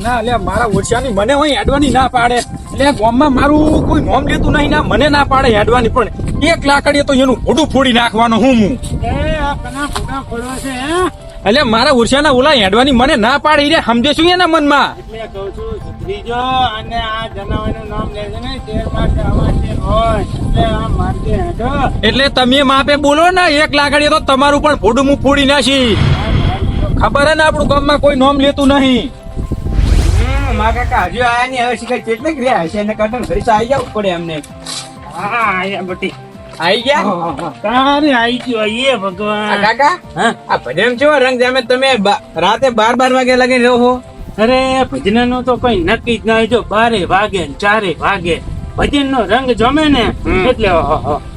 ના, લે, મારા ઓછાની મને હોય હેડવાની ના પાડે. એટલે ગામમાં મારું કોઈ નોમ લેતું નહીં, ના, મને ના પાડે હેડવાની, પણ એક લાકડીએ તો એનું ઘોડું ફોડી નાખવાનું હું હું? એટલે મારા ઉર્ષાના ઓલા હેડવાની મને ના પાડે રે સમજે શું એના મનમાં? એટલે કહું છું ત્રીજો અને આ જનાવરનું નામ લેજો ને અવાજે હોય. એટલે આ તમે માપે બોલો ને એક લાકડીએ તો તમારું પણ ફોડું હું ફોડી નાખી. ખબર હે ને આપણું ગામમાં કોઈ નોમ લેતું નહીં. મા કાકા હજુ આયા નહીં હવે શીખે કેટલીક રહ્યા હશે એને કટન ઘરે આવી જવું પડે એમને. હા આયા બટી આવી ગયા? તારે આવી ગયો એ ભગવાન. કાકા હા? આ ભજન છો રંગ જામે તમે રાતે બાર બાર વાગે લગી રહો અરે ભજનનું તો કઈ નક્કી જ નહીં જો બારે વાગે ચારે વાગે ભજન નો રંગ જમે ને એટલે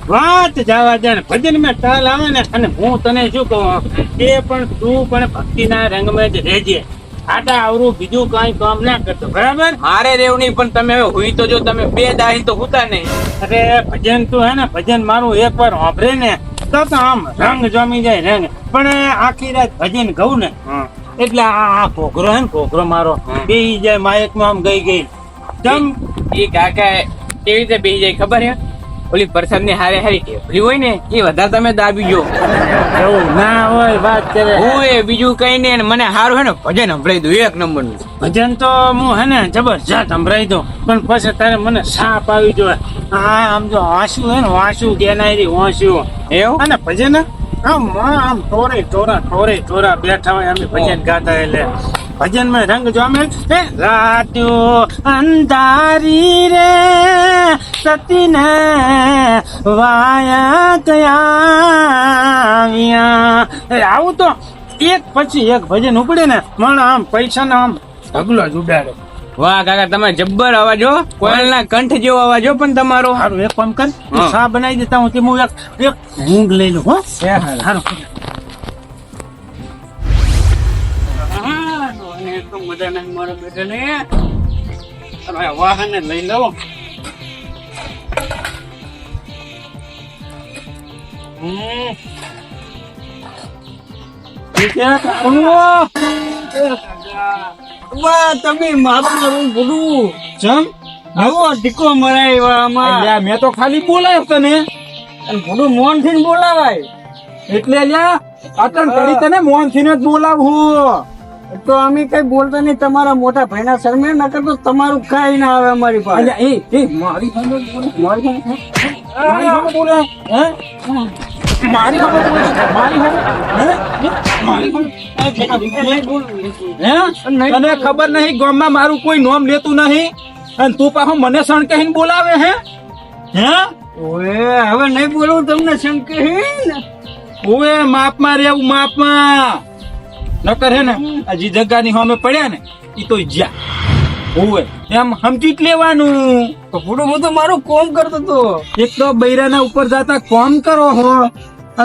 વાત જવા દે ને ભજનમાં તાલ આવે ને અને હું તને શું કહું? તે પણ તું પણ ભક્તિ ના રંગમાં જ રહેજે. આટા આવરું બીજું કઈ કામ ના કરતો. બરાબર? મારે રેવું નહીં પણ તમે હુઈ તો જો તમે બે દાહી તો હુતા નહીં. અરે ભજન તું હે ને ભજન મારું એક વાર વાપરે ને તો તો આમ રંગ જમી જાય રંગ પણ આખી રાત ભજન ગયું ને એટલે આ આ ઘોઘરો હે ને ઘોઘરો મારો બે જાય માયકમાં આમ ગઈ ગઈ. જમ. એ કાકા કેવી રીતે બે જાય ખબર હે? ઓલી પ્રસાદની હારે હારી ટેપલી હોય ને એ વધારે તમે દાબી ગયો. એવું ના હોય વાત કરે. હું એ બીજું કઈ ને મને હારું હે ને ભજન સંભળાઈ દઉં એક નંબરનું ભજન તો હું હે ને જબરજસ્ત સંભળાઈ દઉં પણ પછી તારે મને સાપ આવી જોઈએ હા આમ જો વાંસું હે ને વાંસું દેનારી વાંસું. એવું? અને ભજન આમ આમ ટોરે ટોરા ટોરે ટોરા બેઠા હોય અમે ભજન ગાતા એટલે. ભજનમાં રંગ જોમે રાતો અંધારી રે. સતીને વાયા કયા આવું તો એક પછી એક ભજન ઉપડે ને મણ આમ પૈસા ના આમ. ઢગલો જ ઉડાડે. વાહ કાકા તમે જબ્બર અવાજો. કોયલ ના કંઠ જેવો અવાજો પણ તમારો. સારું એક કામ કર. શા બનાવી દેતા હું તે હું એક એક ઊંઘ લઈ લઉં હો. સારું વાહન લઈ લઉં હમ. ઠીક છે, કાઢું. વાહ તમે મારું મારું આવો ટીકો મરાય આમાં. મેં તો ખાલી બોલાયો તને. થોડું મોનથી બોલાવાય. એટલે અલ્યા અટણ કરી તને મોહનથી જ બોલાવું. તો અમે કઈ બોલતા નહીં તમારા મોટા ભાઈના શરમે નકર તો તમારું કઈ ના આવે અમારી પાસે. એ એ મારી મારી? મારી બોલે હે? મારી મારી તને ખબર નહીં ગામમાં મારું કોઈ નોમ લેતું નહીં? અને તું પાછો મને સણ કહીને બોલાવે હે? હે? ઓએ હવે નહીં બોલવું તમને શંકે ઓએ માપમાં રહેવું માપમાં. નકર હે ને આ જે જગ્યાની સામે પડ્યા ને એ તો જ્યાં. હોવે. એમ સમજી લેવાનું. તો બધું મારું કોમ કરતો તો. એક તો બૈરાના ઉપર જાતા કોમ કરો હો.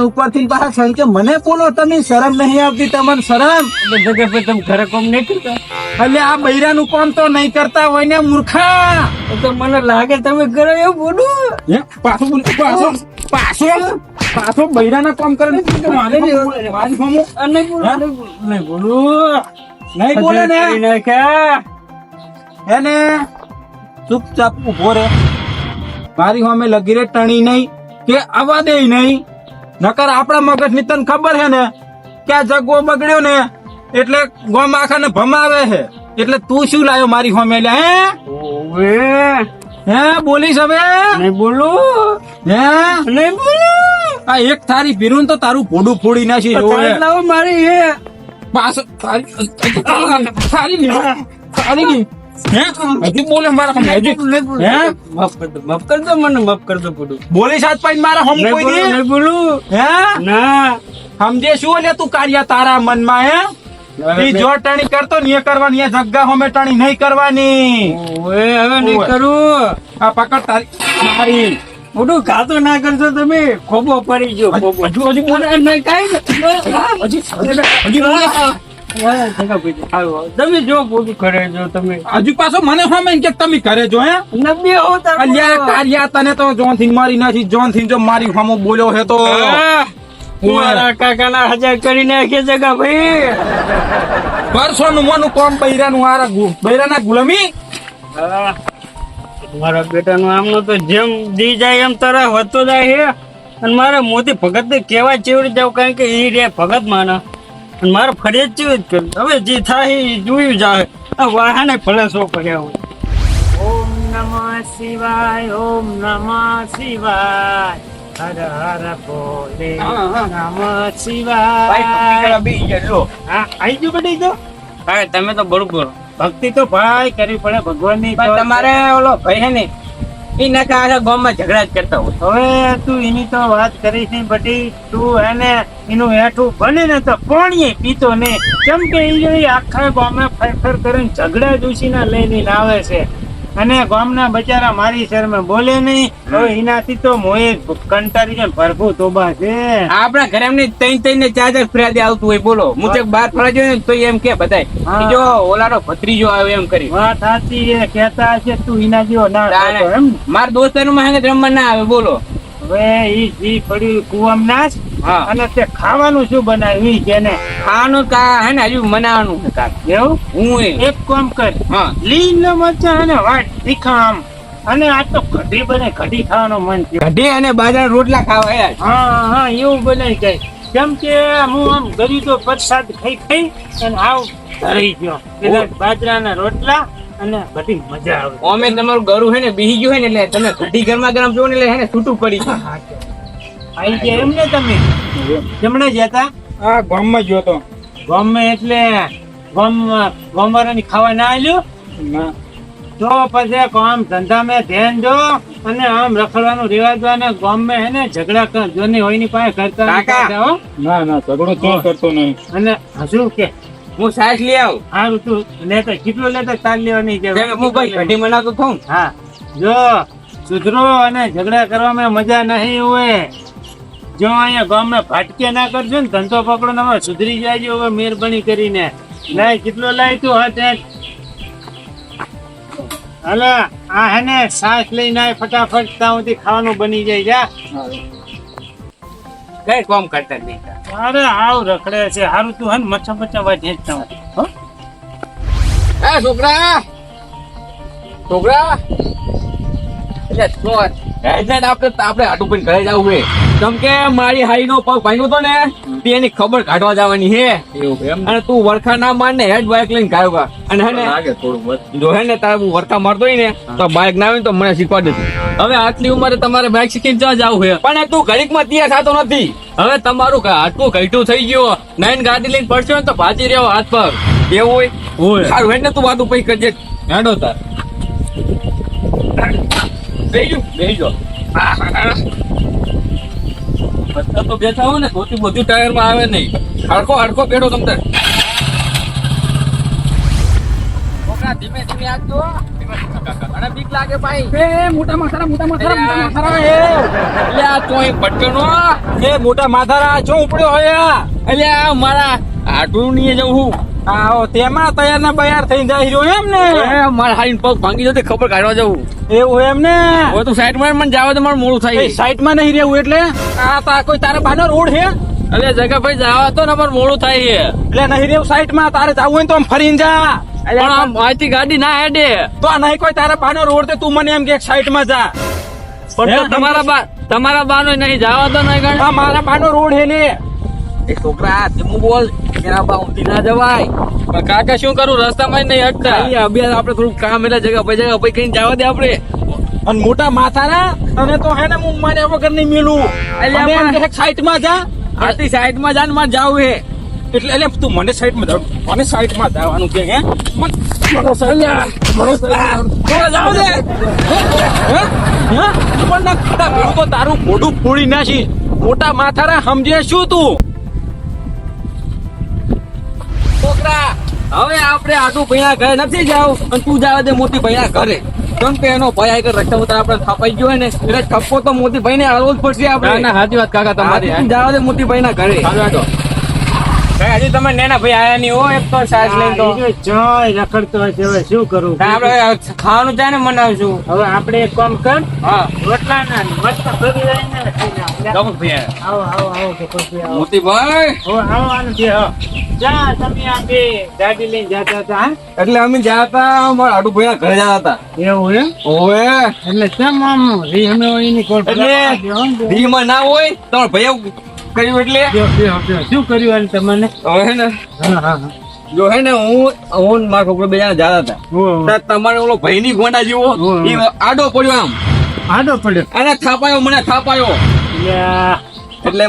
ઉપરથી પાછા સંકે મને બોલો તમે શરમ નહીં આવતી તમને શરમ. જગ્યા પર તમે ઘરે કોમ નહીં કરતા? એટલે આ બૈરાનું કોમ તો નહીં કરતા હોય ને મૂર્ખા. તો મને લાગે તમે ઘરે એવું બોલું. પાછું પાછો પાછો. પાછો બૈરાના કામ કરે ને મારે નહીં બોલે. નહીં ને. એને ચૂપચાપ ઊભો રે મારી સામે લગી રે ટણી નહીં કે આવા દે નહીં. નકર આપણા મગજની તને ખબર હે ને કે આ જગવો બગડ્યો ને એટલે ગોમ આખા ને ભમાવે છે. એટલે તું શું લાયો મારી સામે લે હે? ઓવે. હે બોલીશ હવે? નહીં બોલું. હે? નહીં બોલું. આ એક થારી પીરું તો તારું ભોડું ફોડી નાખી મારી થારી થારી ની ની. બોલે હે? માફ મને માફ બોલી સાત હમ કોઈ બોલું હે? ના. સમજે શું લે તું કાર્ય તારા મનમાં હે? ઈ જો ટણી કરતો ને એ કરવાની એ જગ્ગા હોમે ટણી નહીં કરવાની. હવે નહીં કરું. આ પકડ તારી મોટું ખાતો ના કરશો તમે ખોબો પડી ગયો ખોબો. હજુ હજુ કાંઈ તમે જો બધું કરે છો તમે. હજુ પાછો મને કે તમે કરે હે? નબી હો કારિયા તને તો જોનથી મારી નાખી જોનથી જો મારી હોમો બોલ્યો હે. તો મારા કાકાના હજાર કરી નાખે જગા ભાઈ? પરસો નું મોનું કોમ બૈરાનું ગુ બૈરાના ગુલામી? મારા બેટાનું આમનો તો જેમ દી જાય એમ તરફ વધતો જાય છે અને મારે મોતી ભગત ને કેવા ચેવી જાવ કારણ કે એ રે ભગત માના. અને મારે ફરિયાદ ચેવી જ કરી હવે જે થાય એ જોયું જાય આ વાહને ભલે શો કર્યા હોય. ઓમ નમઃ શિવાય ઓમ નમઃ શિવાય. હર હર બોલે. નમઃ ભાઈ શિવાય. બેસી જો હા આવી ગયું બધી તો? હા તમે તો બરોબર. ભક્તિ તો ભાઈ કરવી પડે ભગવાનની પણ તમારે ઓલો ભાઈ હે ને ઈ નાખા આખા ગામમાં ઝઘડા જ કરતા હોય. હવે તું એની તો વાત કરીશ નહીં બધી તું એને એનું હેઠું બને ને તો પોણીએ પીતો ને કેમ કે એ આખા ગામે ફરફર કરીને ઝઘડા દુશીના લઈને આવે છે. અને ગામના બચારા મારી શરમે બોલે નહીં હવે એનાથી તો મોએ કંટારી જાય ભરભુ તોબા છે. આપણા ઘરે એમને ત્રણ ત્રણ ને ચાર ચાર ફરિયાદી આવતું હોય બોલો. હું તો બહાર ફરવા ગયો ને તો એમ કે બધાય. જો ઓલાનો ભત્રીજો આવ્યો એમ કરી. વાત સાચી એ કહેતા હશે તું એના જેવો ના એમ. મારા દોસ્તાનું માં ને રમવા ના આવે બોલો. હવે ઈ જી પડ્યું કુવામ હા અને તે ખાવાનું શું બનાવ્યું ઈ ને ખાવાનું કા હે ને હજુ મનાવાનું છે કા એવું? હું એક કામ કર. હા. લીલો મરચા અને વાટ તીખા આમ. અને આ તો કઢી બને કઢી ખાવાનું મન છે કઢી અને બાજરા રોટલા ખાવા હા હા એવું બનાવી કઈ કેમ કે હું આમ ગરીબો પ્રસાદ ખાઈ ખાઈ અને આવ ધરાઈ ગયો. એટલે બાજરાના રોટલા અને બધી મજા આવે. અમે તમારું ગરું હે ને બીહી ગયું હે ને એટલે તમે કઢી ગરમા ગરમ જોવો ને એટલે હે ને છૂટું પડી ગયું. આઈ ગયા એમ ને તમે? જમણે જતા આ ગામમાં ગયો તો. ગમે એટલે ગામ ગમવાળાની ખાવા ના આલ્યું? ના. તો પછી કામ ધંધા મેં ધ્યાન દો અને આમ રખડવાનું રિવાજ અને ગામ મેં હે ને ઝઘડા કર જોની હોયની પાસે કરતા. ના ના ઝઘડો તો કરતો નહીં. અને હજુ કે? હું સાસ લઈ આવું. હારું તું તો કેટલું લેતા? તાર લેવાની કે હું ભાઈ કઢી મનાતો થઉં હા. જો સુધરો અને ઝઘડા કરવામાં મજા નહીં હોય. જો અહીંયા ગામમાં ભાટકે ના કરજો ને ધંધો પકડો ને સુધરી જાય હવે મહેરબાની કરીને. લાય કેટલો લાય તું હા હાલો આ હે ને સાસ લઈને આય ફટાફટ ત્યાં સુધી ખાવાનું બની જાય જા. કઈ કોમ કરતા નહીં અરે આવ રખડે છે હારું તું હે ને મચ્છા મચ્છા વાજ હેંચતા. હો? એ છોકરા! છોકરા! એટલે આપણે આપણે હાટું પણ ઘરે જવું હે કેમ કે મારી હાઈ નો પગ ભાંગ્યો તો ને તે એની ખબર કાઢવા જવાની હે અને તું વરખા ના માર ને હેડ બાઇક લઈને ગાયો અને હે ને લાગે થોડું બસ. જો હે ને તારે હું વરખા મારતો ને તો બાઇક ના આવે તો મને શીખવાડ દે હવે આટલી ઉંમરે તમારે બાઇક શીખીને જ્યાં જવું હે પણ તું ઘડીકમાં ત્યાં થતો નથી. હવે તમારું હાટકું ઘટું થઈ ગયું. નાઈન ગાડી લઈને પડશે તો ભાજી રહ્યો હાથ પર. એવું હોય. સારું ને તું વાતું ઉપર કરજે. હેડો તાર. બેહી બેહી બધા તો બેઠા હોય ને ધોતી બધું ટાયરમાં આવે નહીં. હડકો હડકો બેઠો તમ ધીમે ધીમે અને બીક લાગે ભાઈ. એ મોટા માથારા મોટા માથારા મોટા માથારા. એ આ ચોઈ ભટકણો એ મોટા માથારા જો ઉપડ્યો હોય એટલે મારા આટલું નહીં જવું હું. આવો તેમાં તૈયાર ને બયાર થઈ જાય રહ્યો એમ ને? મારે હારીને પગ ભાંગી જતો ખબર કાઢવા જવું એવું એમ ને? હવે તું સાઈડમાં મને જાવ તો મારું મોડું થાય. સાઈડમાં નહીં રહેવું એટલે? આ તા કોઈ તારે બાનો રોડ છે એટલે જગા ભાઈ જાવા તો ને પણ મોડું થાય છે એટલે નહીં રહેવું સાઈડમાં તારે જવું હોય તો આમ ફરીને જા. પણ આમ અહીંથી ગાડી ના હેડે. તો આ નહીં કોઈ તારે બાનો રોડ તે તું મને એમ કે સાઈડમાં જા. પણ તમારા બા તમારા બાનો નહીં જાવા તો નહીં મારા બાનો રોડ હે ને. એ છોકરા ધીમું બોલ એના બા ઊંધી ના જવાય. પણ કાકા શું કરું રસ્તામાં નહીં હટતા. અહીંયા આપણે થોડું કામ એટલે જગ્યા પછી જગ્યા પછી કઈ જવા દે આપણે. અને મોટા માથાના અને તો હે ને હું મને વગર નહીં મિલું. સાઈડમાં જા પણ- સાઈડમાં જા. ને મારે જાવું હે. એટલે એટલે તું મને સાઈડમાં જાવ. મને સાઈડમાં જવાનું કે હે? હે? હે? ના તારું મોઢું ફોડી નાખી. મોટા માથારા સમજે શું તું? છોકરા હવે આપણે આટલું ભૈયા ઘરે નથી જાવ. અને તું જાવ દે મોટી ભૈયા ઘરે. કેમ કે એનો ભાઈ આગળ રસ્તા ઉપર આપણે થાપાઈ ગયો ને એટલે ઠપકો તો મોટી ભાઈ ને જ પડશે આપણે. ના, સાચી વાત કાકા તમારી. જાવ દે મોટી ભાઈ ના ઘરે કઈ હજી તમે નેના ભાઈ આયા નહીં હો એક તો સાસ લઈને તો. જોય રખડતો હોય હવે શું કરું? આપણે ખાવાનું જાય ને મનાવશું. હવે આપણે એક કામ કર હા. રોટલા ના મસ્ત ભરી લઈને આવ. ભાઈ. આવો આવો હો, આવો. આનું છે, હો. જા તમે આ બે ગાડી લઈને જતા હતા એટલે અમે જ્યાં હતા મારા આડુ ભાઈ ઘરે જતા હતા. એવું એમ? ઓવે. એટલે કેમ આમ રી અમે એની કોલ એટલે ના? હોય તમારા ભાઈ કર્યું એટલે? શું કર્યું અને તમને? હવે ને? જો હે ને હું હું મારા છોકરો બે જતા હતા. તમારે ઓલો ભાઈ ની ગોંડા જેવો આડો પડ્યો આમ. આડો પડ્યો? અને થાપાયો મને થાપાયો. એટલે?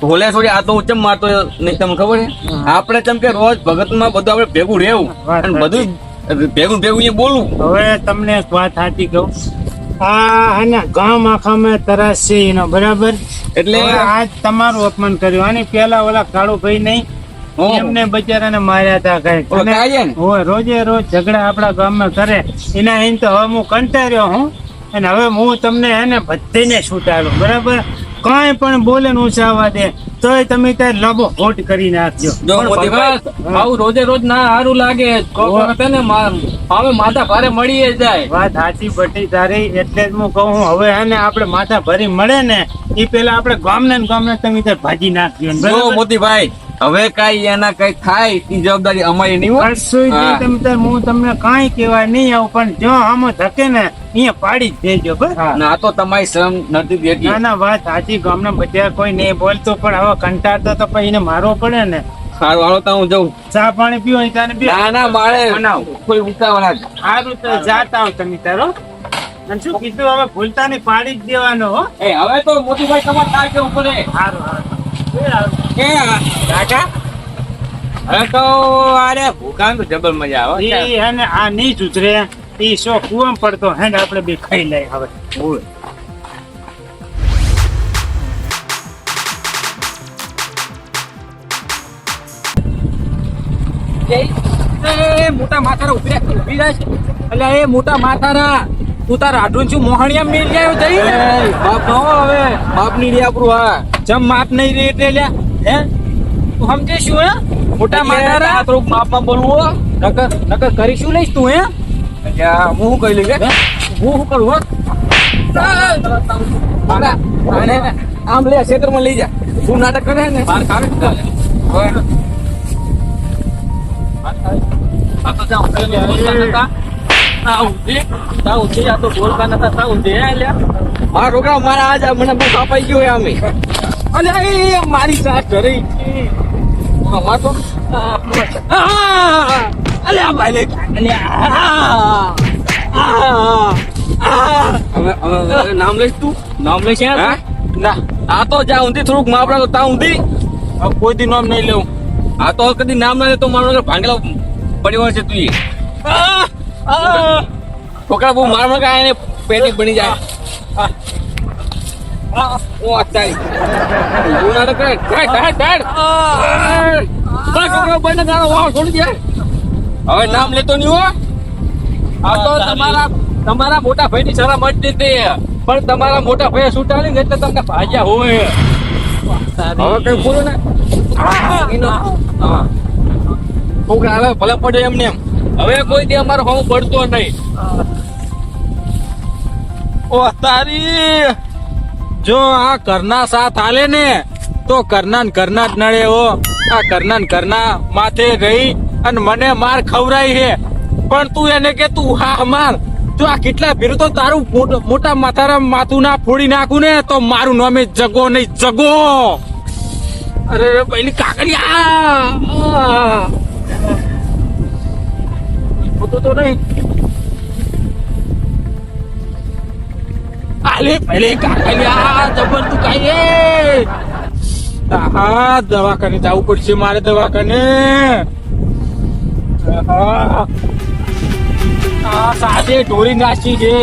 ભોલે છોડી આ તો હું ચમ મારતો નહીં તમને ખબર છે? આપણે ચમ કે રોજ ભગતમાં બધું આપણે ભેગું રહેવું. અને બધું ભેગું ભેગું એ બોલવું. હવે તમને વાત સાચી કહું. આ ગામ આખામાં તરાસ એનો બરાબર? એટલે આજ તમારું અપમાન કર્યું. આની પેલા ઓલા કાળુભાઈ નહીં. એમને બચારાને માર્યા હતા કઈ ને? હોય રોજે રોજ ઝઘડા આપણા ગામમાં કરે. એના અહીં તો હવે હું કંટાળ્યો હું. અને હવે હું તમને હે ને બધીને છૂટાડું બરાબર? કાંઈ પણ બોલે નું ઉછાવવા દે. તોય તમે ત્યાં લબો હોટ કરી નાખજો. આવું રોજે રોજ ના સારું લાગે. ને હવે માથા ભારે મળી જાય. વાત સાચી બટી તારી એટલે જ હું કહું હવે હે ને આપણે માથા ભરી મળે ને એ પેલા આપણે ગામને ને ગામને તમે ત્યાં ભાજી નાખજો મોદીભાઈ મોતીભાઈ હવે કઈ એના કઈ થાય એ જવાબદારી અમારી નહીં હોય કશુંય નહીં તમે તાર હું તમને કાંઈ કહેવા નહીં આવું પણ જો આમ ધકે ને અહીંયા પાડી જ દેજો બસ. ના તો તમારી શ્રમ નથી દેતી. ના ના વાત સાચી ગામના બધા કોઈ નહીં બોલતો પણ હવે કંટાળતો તો પછી એને મારવો પડે ને. સારું હાલો તો હું જઉં. ચા પાણી પીવો તારે પીવો. ના ના મારે. કોઈ ઉતાવળા સારું તો જાતા હું તમે તારો અને શું કીધું હવે ભૂલતા નહીં પાડી જ દેવાનો હો. એ હવે તો મોતીભાઈ તમારે કેવું પડે? સારું સારું. કે કાકા હવે તો અરે ભૂખાન તો જબર મજા આવે એ હે આ નહીં સુધરે એ શો કુવામ પડતો હે ને આપણે બે ખાઈ લઈએ હવે. એ મોટા માથારા ઊભી રહ્યા છે એટલે એ મોટા માથારા. તું તાર છું મોહણિયા મેલ જાય જઈ બાપ નો હવે. બાપની રે આપણું હા. જમ માપ નહીં રે એટલે લ્યા હે? તું સમજે શું હે? મોટા માથારા આ થોડુંક માપમાં બોલવું. નકર નકર કરી શું લઈશ તું હે? હું શું કહી લઈ હે? હું? શું કરું હો? આને આમ લે ક્ષેત્રમાં લઈ જા. શું નાટક કરે ને? બાર કાઢ આ તો જા મારા છોકરા મારા આજ મને બહુ કાપાઈ ગયો આમે અલ્યા, એ મારી સાથ ઘરે તો આ! અલ્યા, ભાઈ લે. આ! આ! આ! હવે નામ લઈશ તું નામ લઈશ ના આ તો જા ઊંધી થોડુંક માપડા તો તા ઊંધી કોઈ દી નામ નહીં લેવું આ તો કદી નામ ના લે તો મારો ભાંગેલો પડ્યો છે તું આ! આ! છોકરા બહુ માર માર કાંઈ એને પેટી બની જાય! ઓ અત્યારે તું નાટક કરે. તારો છોડી દે. હવે નામ લેતો નહીં હો. આ તો તમારા તમારા મોટા ભાઈની શરમ મળતી હતી પણ તમારા મોટા ભાઈ છૂટાડી ને એટલે તમને ભાજ્યા હોય. હવે કઈ બોલો ને. છોકરા હવે ભલે પડે એમને એમ. હવે કોઈ દી અમારો હોમ પડતો નહીં. ઓ તારી જો આ કરના સાથ હાલે ને, તો કરના કરના જ નડે ઓ આ કરના કરના માથે રહી અને મને માર ખવરાઈ હે. પણ તું એને કે તું હા માર. જો આ કેટલા ભીરું તો તારું મોટા માથારા માથું ના ફોડી નાખું ને, તો મારું નામે જગો નહીં, જગો. અરે પેલી કાકડિયા. હોતું તો નહીં આલે પહેલે કાકલિયા જબર તું કાઈ એ હા દવાખાને જવું પડશે મારે દવાખાને હા સાથે ઢોરી નાસી છે